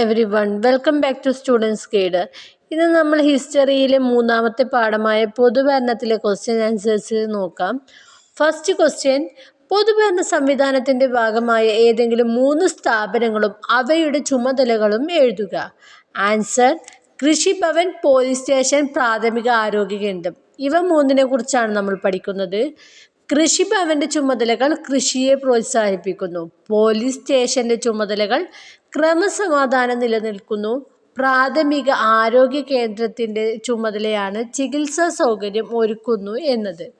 Everyone welcome back to students guide ഇന്ന് നമ്മൾ ഹിസ്റ്ററിയിലെ മൂന്നാമത്തെ പാഠമായ പൊതുഭരണത്തിലെ ക്വസ്റ്റ്യൻ ആൻസേഴ്സ് നോക്കാം. ഫസ്റ്റ് ക്വസ്റ്റ്യൻ പൊതുഭരണ സംവിധാനത്തിന്റെ ഭാഗമായ ഏതെങ്കിലും മൂന്ന് സ്ഥാപനങ്ങളും അവയുടെ ചുമതലകളും എഴുതുക. ആൻസർ കൃഷിഭവൻ പോലീസ് സ്റ്റേഷൻ പ്രാഥമിക ആരോഗ്യ കേന്ദ്രം. ഇവ മൂന്നിനെ കുറിച്ചാണ് നമ്മൾ പഠിക്കുന്നത്. കൃഷിഭവന്റെ ചുമതലകൾ കൃഷിയെ പ്രോത്സാഹിപ്പിക്കുന്നു. പോലീസ് സ്റ്റേഷന്റെ ചുമതലകൾ ക്രമസമാധാനം നിലനിൽക്കുന്നു. പ്രാഥമിക ആരോഗ്യ കേന്ദ്രത്തിന്റെ ചുമതലയാണ് ചികിത്സാ സൗകര്യം ഒരുക്കുന്നു എന്നത്.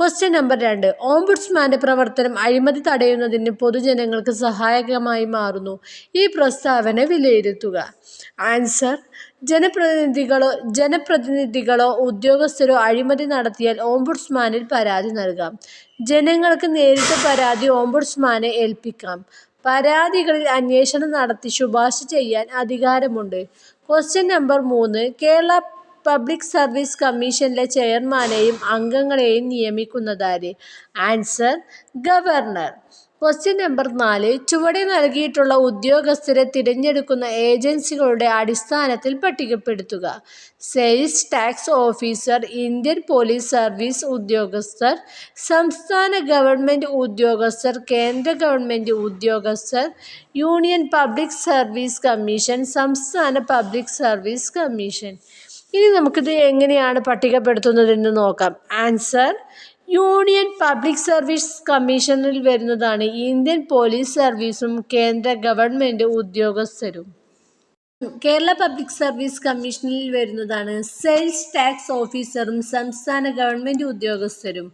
ക്വസ്റ്റ്യൻ നമ്പർ രണ്ട്. ഓംബുഡ്സ്മാന്റെ പ്രവർത്തനം അഴിമതി തടയുന്നതിന് പൊതുജനങ്ങൾക്ക് സഹായകമായി മാറുന്നു. ഈ പ്രസ്താവന വിലയിരുത്തുക. ആൻസർ ജനപ്രതിനിധികളോ ജനപ്രതിനിധികളോ ഉദ്യോഗസ്ഥരോ അഴിമതി നടത്തിയാൽ ഓംബുഡ്സ്മാനിൽ പരാതി നൽകാം. ജനങ്ങൾക്ക് നേരിട്ട് പരാതി ഓംബുഡ്സ്മാനെ ഏൽപ്പിക്കാം. പരാതികളിൽ അന്വേഷണം നടത്തി ശുപാർശ ചെയ്യാൻ അധികാരമുണ്ട്. ക്വസ്റ്റ്യൻ നമ്പർ മൂന്ന്. കേരള പബ്ലിക് സർവീസ് കമ്മീഷനിലെ ചെയർമാനെയും അംഗങ്ങളെയും നിയമിക്കുന്നതാര്? Answer governor. ക്വസ്റ്റ്യൻ നമ്പർ നാല്. ചുവടെ നൽകിയിട്ടുള്ള ഉദ്യോഗസ്ഥരെ തിരഞ്ഞെടുക്കുന്ന ഏജൻസികളുടെ അടിസ്ഥാനത്തിൽ പട്ടികപ്പെടുത്തുക. Sales tax officer Indian police service ഉദ്യോഗസ്ഥർ സംസ്ഥാന ഗവൺമെന്റ് ഉദ്യോഗസ്ഥർ കേന്ദ്ര ഗവൺമെന്റ് ഉദ്യോഗസ്ഥർ യൂണിയൻ പബ്ലിക് സർവീസ് കമ്മീഷൻ സംസ്ഥാന പബ്ലിക് സർവീസ് കമ്മീഷൻ ഇനി നമുക്കിത് എങ്ങനെയാണ് പട്ടികപ്പെടുത്തുന്നതെന്ന് നോക്കാം. ആൻസർ യൂണിയൻ പബ്ലിക് സർവീസ് കമ്മീഷനിൽ വരുന്നതാണ്. ഇന്ത്യൻ പോലീസ് സർവീസും കേന്ദ്ര ഗവൺമെന്റ് ഉദ്യോഗസ്ഥരും. കേരള പബ്ലിക് സർവീസ് കമ്മീഷനിൽ വരുന്നതാണ്. സെയിൽസ് ടാക്സ് ഓഫീസറും സംസ്ഥാന ഗവൺമെന്റ് ഉദ്യോഗസ്ഥരും.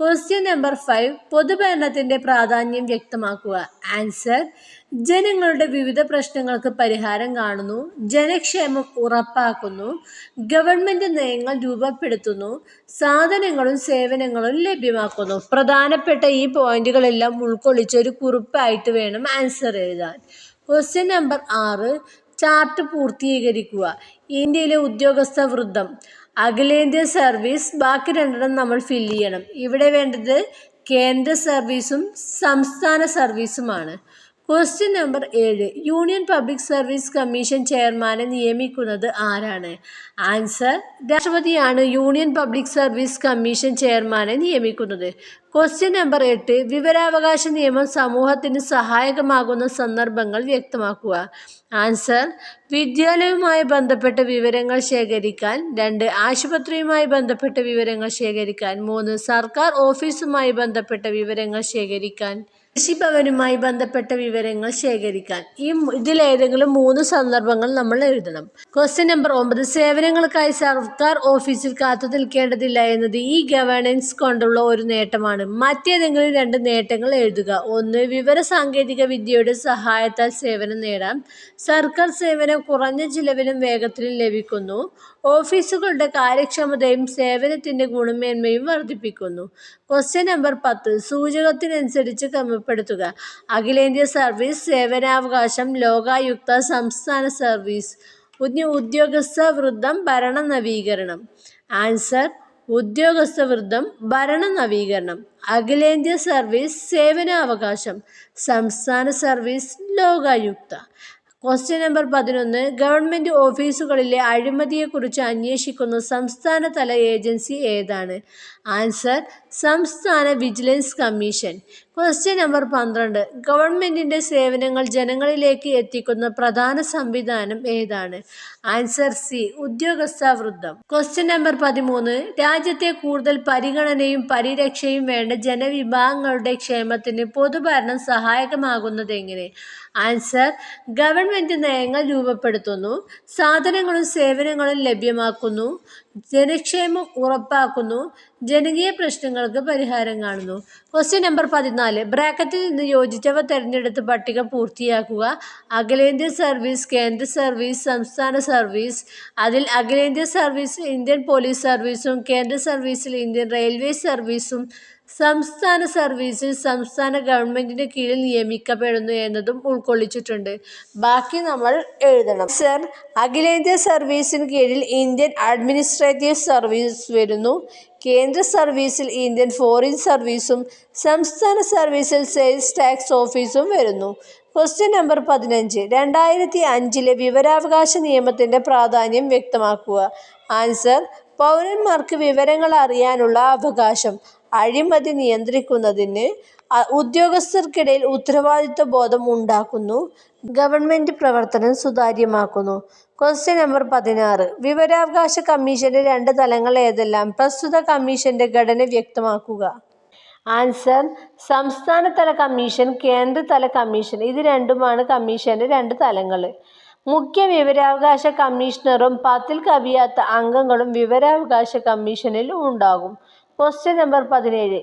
ക്വസ്റ്റ്യൻ നമ്പർ ഫൈവ് പൊതുഭരണത്തിന്റെ പ്രാധാന്യം വ്യക്തമാക്കുക. ആൻസർ ജനങ്ങളുടെ വിവിധ പ്രശ്നങ്ങൾക്ക് പരിഹാരം കാണുന്നു ജനക്ഷേമം ഉറപ്പാക്കുന്നു ഗവൺമെന്റ് നയങ്ങൾ രൂപപ്പെടുത്തുന്നു സാധനങ്ങളും സേവനങ്ങളും ലഭ്യമാക്കുന്നു. പ്രധാനപ്പെട്ട ഈ പോയിന്റുകളെല്ലാം ഉൾക്കൊള്ളിച്ച് ഒരു കുറിപ്പായിട്ട് വേണം ആൻസർ എഴുതാൻ. ക്വസ്റ്റ്യൻ നമ്പർ ആറ് ചാർട്ട് പൂർത്തീകരിക്കുക. ഇന്ത്യയിലെ ഉദ്യോഗസ്ഥ വൃദ്ധം അഖിലേന്ത്യാ സർവീസ് ബാക്കി രണ്ടെണ്ണം നമ്മൾ ഫില്ല് ചെയ്യണം. ഇവിടെ വേണ്ടത് കേന്ദ്ര സർവീസും സംസ്ഥാന സർവീസുമാണ്. ക്വസ്റ്റ്യൻ നമ്പർ ഏഴ്. യൂണിയൻ പബ്ലിക് സർവീസ് കമ്മീഷൻ ചെയർമാനെ നിയമിക്കുന്നത് ആരാണ്? ആൻസർ രാഷ്ട്രപതിയാണ് യൂണിയൻ പബ്ലിക് സർവീസ് കമ്മീഷൻ ചെയർമാനെ നിയമിക്കുന്നത്. ക്വസ്റ്റ്യൻ നമ്പർ എട്ട്. വിവരാവകാശ നിയമം സമൂഹത്തിന് സഹായകമാകുന്ന സന്ദർഭങ്ങൾ വ്യക്തമാക്കുക. ആൻസർ വിദ്യാലയവുമായി ബന്ധപ്പെട്ട വിവരങ്ങൾ ശേഖരിക്കാൻ. രണ്ട്. ആശുപത്രിയുമായി ബന്ധപ്പെട്ട വിവരങ്ങൾ ശേഖരിക്കാൻ. മൂന്ന്. സർക്കാർ ഓഫീസുമായി ബന്ധപ്പെട്ട വിവരങ്ങൾ ശേഖരിക്കാൻ. കൃഷിഭവനുമായി ബന്ധപ്പെട്ട വിവരങ്ങൾ ശേഖരിക്കാൻ. ഈ ഇതിലേതെങ്കിലും മൂന്ന് സന്ദർഭങ്ങൾ നമ്മൾ എഴുതണം. ക്വസ്റ്റ്യൻ നമ്പർ ഒമ്പത് സേവനങ്ങൾക്കായി സർക്കാർ ഓഫീസിൽ കാത്തു നിൽക്കേണ്ടതില്ല എന്നത് ഈ ഗവേണൻസ് കൊണ്ടുള്ള ഒരു നേട്ടമാണ്. മറ്റേതെങ്കിലും രണ്ട് നേട്ടങ്ങൾ എഴുതുക. ഒന്ന് വിവര സാങ്കേതിക വിദ്യയുടെ സഹായത്താൽ സേവനം നേടാം. സർക്കാർ സേവനം കുറഞ്ഞ ചിലവിലും വേഗത്തിലും ലഭിക്കുന്നു. ഓഫീസുകളുടെ കാര്യക്ഷമതയും സേവനത്തിന്റെ ഗുണമേന്മയും വർദ്ധിപ്പിക്കുന്നു. ക്വസ്റ്റ്യൻ നമ്പർ പത്ത്. സൂചകത്തിനനുസരിച്ച് ക്രമപ്പെടുത്തുക. അഖിലേന്ത്യാ സർവീസ് സേവനാവകാശം ലോകായുക്ത സംസ്ഥാന സർവീസ് ഉദ്യോഗസ്ഥ വൃദ്ധം ഭരണ നവീകരണം. ആൻസർ ഉദ്യോഗസ്ഥ വൃദ്ധം ഭരണ നവീകരണം. അഖിലേന്ത്യാ സർവീസ് സേവനാവകാശം സംസ്ഥാന സർവീസ് ലോകായുക്ത. ക്വസ്റ്റ്യൻ നമ്പർ പതിനൊന്ന്. ഗവൺമെന്റ് ഓഫീസുകളിലെ അഴിമതിയെക്കുറിച്ച് അന്വേഷിക്കുന്ന സംസ്ഥാനതല ഏജൻസി ഏതാണ്? ആൻസർ സംസ്ഥാന വിജിലൻസ് കമ്മീഷൻ ക്വസ്റ്റ്യൻ നമ്പർ പന്ത്രണ്ട്. ഗവൺമെന്റിന്റെ സേവനങ്ങൾ ജനങ്ങളിലേക്ക് എത്തിക്കുന്ന പ്രധാന സംവിധാനം ഏതാണ്? ആൻസർ സി ഉദ്യോഗസ്ഥ വൃദ്ധം. ക്വസ്റ്റ്യൻ നമ്പർ പതിമൂന്ന്. രാജ്യത്തെ കൂടുതൽ പരിഗണനയും പരിരക്ഷയും വേണ്ട ജനവിഭാഗങ്ങളുടെ ക്ഷേമത്തിന് പൊതുഭരണം സഹായകമാകുന്നത് എങ്ങനെ? ആൻസർ ഗവൺമെന്റ് നയങ്ങൾ രൂപപ്പെടുത്തുന്നു. സാധനങ്ങളും സേവനങ്ങളും ലഭ്യമാക്കുന്നു. ജനക്ഷേമം ഉറപ്പാക്കുന്നു. ജനകീയ പ്രശ്നങ്ങൾക്ക് പരിഹാരം കാണുന്നു. ക്വസ്റ്റ്യൻ നമ്പർ പതിനാല്. ബ്രാക്കറ്റിൽ നിന്ന് യോജിച്ചവ തിരഞ്ഞെടുത്ത് പട്ടിക പൂർത്തിയാക്കുക. അഖിലേന്ത്യാ സർവീസ് കേന്ദ്ര സർവീസ് സംസ്ഥാന സർവീസ് അതിൽ അഖിലേന്ത്യാ സർവീസ് ഇന്ത്യൻ പോലീസ് സർവീസും കേന്ദ്ര സർവീസിൽ ഇന്ത്യൻ റെയിൽവേ സർവീസും സംസ്ഥാന സർവീസിൽ സംസ്ഥാന ഗവൺമെന്റിന് കീഴിൽ നിയമിക്കപ്പെടുന്നു എന്നതും ഉൾക്കൊള്ളിച്ചിട്ടുണ്ട്. ബാക്കി നമ്മൾ എഴുതണം. സർ അഖിലേന്ത്യാ സർവീസിന് കീഴിൽ ഇന്ത്യൻ അഡ്മിനിസ്ട്രേറ്റീവ് സർവീസ് വരുന്നു. കേന്ദ്ര സർവീസിൽ ഇന്ത്യൻ ഫോറിൻ സർവീസും സംസ്ഥാന സർവീസിൽ സെയിൽസ് ടാക്സ് ഓഫീസും വരുന്നു. ക്വസ്റ്റ്യൻ നമ്പർ പതിനഞ്ച്. രണ്ടായിരത്തി അഞ്ചിലെ വിവരാവകാശ നിയമത്തിന്റെ പ്രാധാന്യം വ്യക്തമാക്കുക. ആൻസർ പൗരന്മാർക്ക് വിവരങ്ങൾ അറിയാനുള്ള അവകാശം അഴിമതി നിയന്ത്രിക്കുന്നതിന് ഉദ്യോഗസ്ഥർക്കിടയിൽ ഉത്തരവാദിത്വ ബോധം ഉണ്ടാക്കുന്നു ഗവൺമെന്റ് പ്രവർത്തനം സുതാര്യമാക്കുന്നു. ക്വസ്റ്റ്യൻ നമ്പർ പതിനാറ്. വിവരാവകാശ കമ്മീഷന്റെ രണ്ട് തലങ്ങൾ ഏതെല്ലാം? പ്രസ്തുത കമ്മീഷന്റെ ഘടന വ്യക്തമാക്കുക. ആൻസർ സംസ്ഥാനതല കമ്മീഷൻ കേന്ദ്രതല കമ്മീഷൻ ഇത് രണ്ടുമാണ് കമ്മീഷന്റെ രണ്ട് തലങ്ങൾ. മുഖ്യ വിവരാവകാശ കമ്മീഷണറും പത്തിൽ കവിയാത്ത അംഗങ്ങളും വിവരാവകാശ കമ്മീഷനിൽ ഉണ്ടാകും. ക്വസ്റ്റ്യൻ നമ്പർ പതിനേഴ്.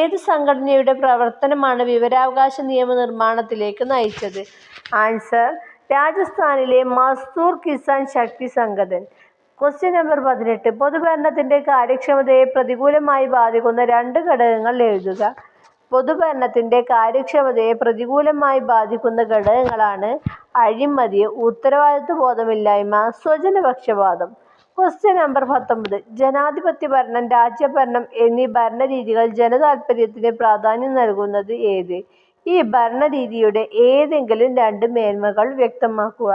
ഏത് സംഘടനയുടെ പ്രവർത്തനമാണ് വിവരാവകാശ നിയമനിർമ്മാണത്തിലേക്ക് നയിച്ചത്? ആൻസർ രാജസ്ഥാനിലെ മസ്തൂർ കിസാൻ ശക്തി സംഘടൻ ക്വസ്റ്റ്യൻ നമ്പർ പതിനെട്ട്. പൊതുഭരണത്തിന്റെ കാര്യക്ഷമതയെ പ്രതികൂലമായി ബാധിക്കുന്ന രണ്ട് ഘടകങ്ങൾ എഴുതുക. പൊതുഭരണത്തിന്റെ കാര്യക്ഷമതയെ പ്രതികൂലമായി ബാധിക്കുന്ന ഘടകങ്ങളാണ് അഴിമതി ഉത്തരവാദിത്വ ബോധമില്ലായ്മ സ്വജനപക്ഷപാതം. ക്വസ്റ്റ്യൻ നമ്പർ പത്തൊമ്പത്. ജനാധിപത്യ ഭരണം രാജ്യഭരണം എന്നീ ഭരണരീതികൾ ജനതാൽപര്യത്തിന് പ്രാധാന്യം നൽകുന്നത് ഏത്? ഈ ഭരണരീതിയുടെ ഏതെങ്കിലും രണ്ട് മേന്മകൾ വ്യക്തമാക്കുക.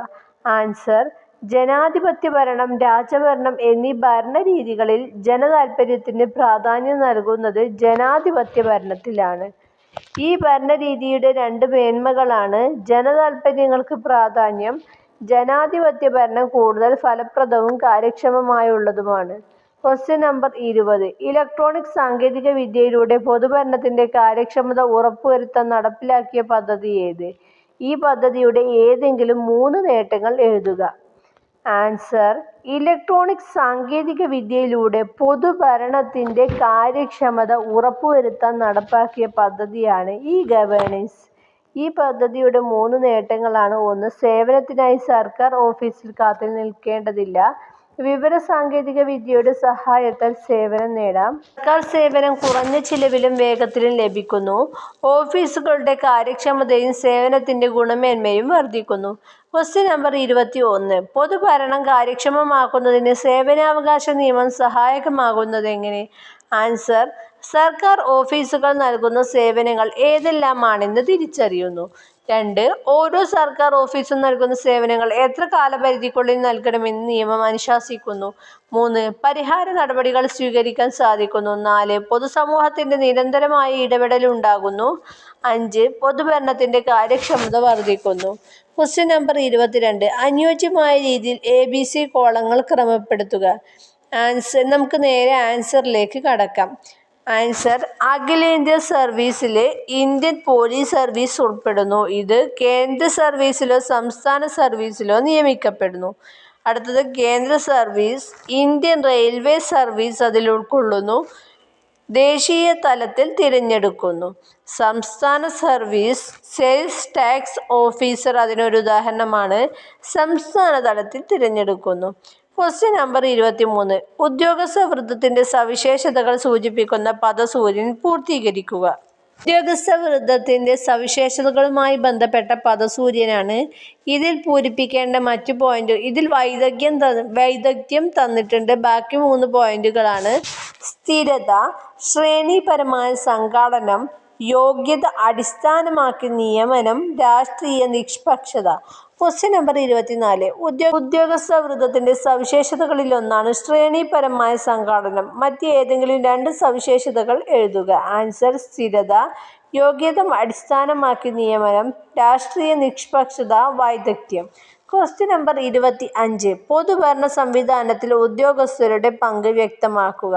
ആൻസർ ജനാധിപത്യ ഭരണം രാജഭരണം എന്നീ ഭരണരീതികളിൽ ജനതാൽപര്യത്തിന് പ്രാധാന്യം നൽകുന്നത് ജനാധിപത്യ ഭരണത്തിലാണ്. ഈ ഭരണരീതിയുടെ രണ്ട് മേന്മകളാണ് ജനതാൽപര്യങ്ങൾക്ക് പ്രാധാന്യം ജനാധിപത്യ ഭരണം കൂടുതൽ ഫലപ്രദവും കാര്യക്ഷമമായുള്ളതുമാണ്. ക്വസ്റ്റ്യൻ നമ്പർ ഇരുപത്. ഇലക്ട്രോണിക് സാങ്കേതിക വിദ്യയിലൂടെ പൊതുഭരണത്തിന്റെ കാര്യക്ഷമത ഉറപ്പുവരുത്താൻ നടപ്പിലാക്കിയ പദ്ധതി ഏത്? ഈ പദ്ധതിയുടെ ഏതെങ്കിലും മൂന്ന് നേട്ടങ്ങൾ എഴുതുക. ആൻസർ ഇലക്ട്രോണിക് സാങ്കേതിക വിദ്യയിലൂടെ പൊതുഭരണത്തിന്റെ കാര്യക്ഷമത ഉറപ്പുവരുത്താൻ നടപ്പാക്കിയ പദ്ധതിയാണ് ഇ ഗവേണൻസ് ഈ പദ്ധതിയുടെ മൂന്ന് നേട്ടങ്ങളാണ്. ഒന്ന് സേവനത്തിനായി സർക്കാർ ഓഫീസിൽ കാത്തു നിൽക്കേണ്ടതില്ല. വിവര സാങ്കേതിക വിദ്യയുടെ സഹായത്താൽ സേവനം നേടാം. സർക്കാർ സേവനം കുറഞ്ഞ ചിലവിലും വേഗത്തിലും ലഭിക്കുന്നു. ഓഫീസുകളുടെ കാര്യക്ഷമതയും സേവനത്തിന്റെ ഗുണമേന്മയും വർദ്ധിക്കുന്നു. ക്വസ്റ്റ്യൻ നമ്പർ ഇരുപത്തി ഒന്ന് പൊതുഭരണം കാര്യക്ഷമമാക്കുന്നതിന് സേവനാവകാശ നിയമം സഹായകമാകുന്നത് എങ്ങനെ ആൻസർ സർക്കാർ ഓഫീസുകൾ നൽകുന്ന സേവനങ്ങൾ ഏതെല്ലാമാണെന്ന് തിരിച്ചറിയുന്നു. രണ്ട് ഓരോ സർക്കാർ ഓഫീസും നൽകുന്ന സേവനങ്ങൾ എത്ര കാലപരിധിക്കുള്ളിൽ നൽകണമെന്ന് നിയമം അനുശാസിക്കുന്നു. മൂന്ന് പരിഹാര നടപടികൾ സ്വീകരിക്കാൻ സാധിക്കുന്നു. നാല് പൊതുസമൂഹത്തിന്റെ നിരന്തരമായ ഇടപെടൽ ഉണ്ടാകുന്നു. അഞ്ച് പൊതുഭരണത്തിന്റെ കാര്യക്ഷമത വർദ്ധിക്കുന്നു. ക്വസ്റ്റ്യൻ നമ്പർ ഇരുപത്തിരണ്ട് അനുയോജ്യമായ രീതിയിൽ എ ബി സി കോളങ്ങൾ ക്രമപ്പെടുത്തുക. ആൻസർ നമുക്ക് നേരെ ആൻസറിലേക്ക് കടക്കാം. ആൻസർ അഖിലേന്ത്യാ സർവീസിൽ ഇന്ത്യൻ പോലീസ് സർവീസ് ഉൾപ്പെടുന്നു. ഇത് കേന്ദ്ര സർവീസിലോ സംസ്ഥാന സർവീസിലോ നിയമിക്കപ്പെടുന്നു. അടുത്തത് കേന്ദ്ര സർവീസ് ഇന്ത്യൻ റെയിൽവേ സർവീസ് അതിൽ ഉൾക്കൊള്ളുന്നു. ദേശീയ തലത്തിൽ തിരഞ്ഞെടുക്കുന്നു. സംസ്ഥാന സർവീസ് സെയിൽസ് ടാക്സ് ഓഫീസർ അതിനൊരു ഉദാഹരണമാണ്. സംസ്ഥാന തലത്തിൽ തിരഞ്ഞെടുക്കുന്നു. ക്വസ്റ്റ്യൻ നമ്പർ ഇരുപത്തി മൂന്ന് ഉദ്യോഗസ്ഥ വൃദ്ധത്തിന്റെ സവിശേഷതകൾ സൂചിപ്പിക്കുന്ന പദസൂര്യൻ പൂർത്തീകരിക്കുക. ഉദ്യോഗസ്ഥ വൃദ്ധത്തിന്റെ സവിശേഷതകളുമായി ബന്ധപ്പെട്ട പദസൂര്യനാണ് ഇതിൽ പൂരിപ്പിക്കേണ്ട മറ്റു പോയിന്റ് ഇതിൽ വൈദഗ്ധ്യം വൈദഗ്ധ്യം തന്നിട്ടുണ്ട്. ബാക്കി മൂന്ന് പോയിന്റുകളാണ് സ്ഥിരത ശ്രേണിപരമായ സംഘാടനം യോഗ്യത അടിസ്ഥാനമാക്കി നിയമനം രാഷ്ട്രീയ നിഷ്പക്ഷത. ക്വസ്റ്റ്യൻ നമ്പർ ഇരുപത്തിനാല്. ഉദ്യോ ഉദ്യോഗസ്ഥ വൃത്തത്തിന്റെ സവിശേഷതകളിലൊന്നാണ് ശ്രേണിപരമായ സംഘാടനം. മറ്റ് ഏതെങ്കിലും രണ്ട് സവിശേഷതകൾ എഴുതുക. ആൻസർ സ്ഥിരത യോഗ്യത അടിസ്ഥാനമാക്കി നിയമനം രാഷ്ട്രീയ നിഷ്പക്ഷത വൈദഗ്ധ്യം. ക്വസ്റ്റ്യൻ നമ്പർ ഇരുപത്തി അഞ്ച് പൊതുഭരണ സംവിധാനത്തിൽ ഉദ്യോഗസ്ഥരുടെ പങ്ക് വ്യക്തമാക്കുക.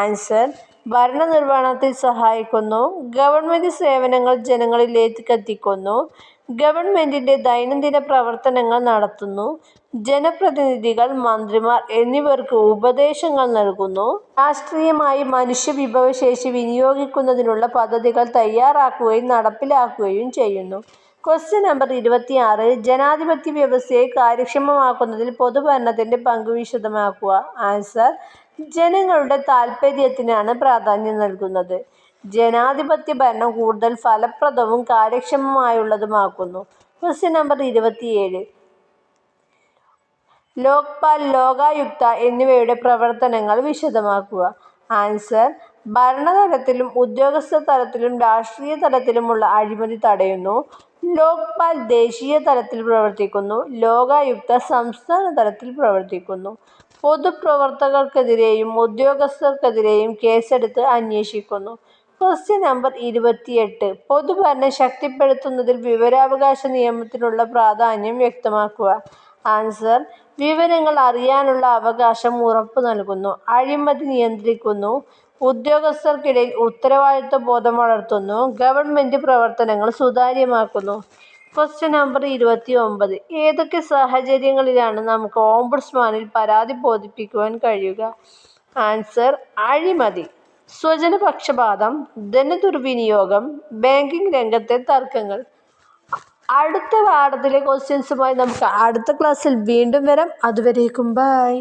ആൻസർ ഭരണനിർവഹണത്തിൽ സഹായിക്കുന്നു. ഗവൺമെന്റ് സേവനങ്ങൾ ജനങ്ങളിലേക്ക് എത്തിക്കുന്നു. ഗവൺമെന്റിന്റെ ദൈനംദിന പ്രവർത്തനങ്ങൾ നടത്തുന്നു. ജനപ്രതിനിധികൾ മന്ത്രിമാർ എന്നിവർക്ക് ഉപദേശങ്ങൾ നൽകുന്നു. രാഷ്ട്രീയമായി മനുഷ്യ വിഭവശേഷി വിനിയോഗിക്കുന്നതിനുള്ള പദ്ധതികൾ തയ്യാറാക്കുകയും നടപ്പിലാക്കുകയും ചെയ്യുന്നു. ക്വസ്റ്റ്യൻ നമ്പർ ഇരുപത്തിയാറ് ജനാധിപത്യ വ്യവസ്ഥയെ കാര്യക്ഷമമാക്കുന്നതിൽ പൊതുഭരണത്തിന്റെ പങ്ക് വിശദമാക്കുക. ആൻസർ ജനങ്ങളുടെ താൽപര്യത്തിനാണ് പ്രാധാന്യം നൽകുന്നത്. ജനാധിപത്യ ഭരണം കൂടുതൽ ഫലപ്രദവും കാര്യക്ഷമമായുള്ളതുമാക്കുന്നു ക്വസ്റ്റ്യൻ നമ്പർ ഇരുപത്തിയേഴ് ലോക്പാൽ ലോകായുക്ത എന്നിവയുടെ പ്രവർത്തനങ്ങൾ വിശദമാക്കുക ആൻസർ ഭരണതലത്തിലും ഉദ്യോഗസ്ഥ തലത്തിലും രാഷ്ട്രീയ തലത്തിലുമുള്ള അഴിമതി തടയുന്നു. ലോക്പാൽ ദേശീയ തലത്തിൽ പ്രവർത്തിക്കുന്നു. ലോകായുക്ത സംസ്ഥാന തലത്തിൽ പ്രവർത്തിക്കുന്നു. പൊതുപ്രവർത്തകർക്കെതിരെയും ഉദ്യോഗസ്ഥർക്കെതിരെയും കേസെടുത്ത് അന്വേഷിക്കുന്നു. ക്വസ്റ്റ്യൻ നമ്പർ ഇരുപത്തിയെട്ട്. പൊതുഭരണം ശക്തിപ്പെടുത്തുന്നതിൽ വിവരാവകാശ നിയമത്തിനുള്ള പ്രാധാന്യം വ്യക്തമാക്കുക. ആൻസർ വിവരങ്ങൾ അറിയാനുള്ള അവകാശം ഉറപ്പു നൽകുന്നു അഴിമതി നിയന്ത്രിക്കുന്നു. ഉദ്യോഗസ്ഥർക്കിടയിൽ ഉത്തരവാദിത്വ ബോധം വളർത്തുന്നു. ഗവൺമെന്റ് പ്രവർത്തനങ്ങൾ സുതാര്യമാക്കുന്നു. ക്വസ്റ്റ്യൻ നമ്പർ ഇരുപത്തി ഒമ്പത് ഏതൊക്കെ സാഹചര്യങ്ങളിലാണ് നമുക്ക് ഓംബുഡ്സ്മാനിൽ പരാതി ബോധിപ്പിക്കുവാൻ കഴിയുക? ആൻസർ അഴിമതി, സ്വജനപക്ഷപാതം, ധനദുർവിനിയോഗം, ബാങ്കിങ് രംഗത്തെ തർക്കങ്ങൾ. അടുത്ത പാഠത്തിലെ ക്വസ്റ്റ്യൻസുമായി നമുക്ക് അടുത്ത ക്ലാസ്സിൽ വീണ്ടും വരാം. അതുവരേക്കും ബൈ.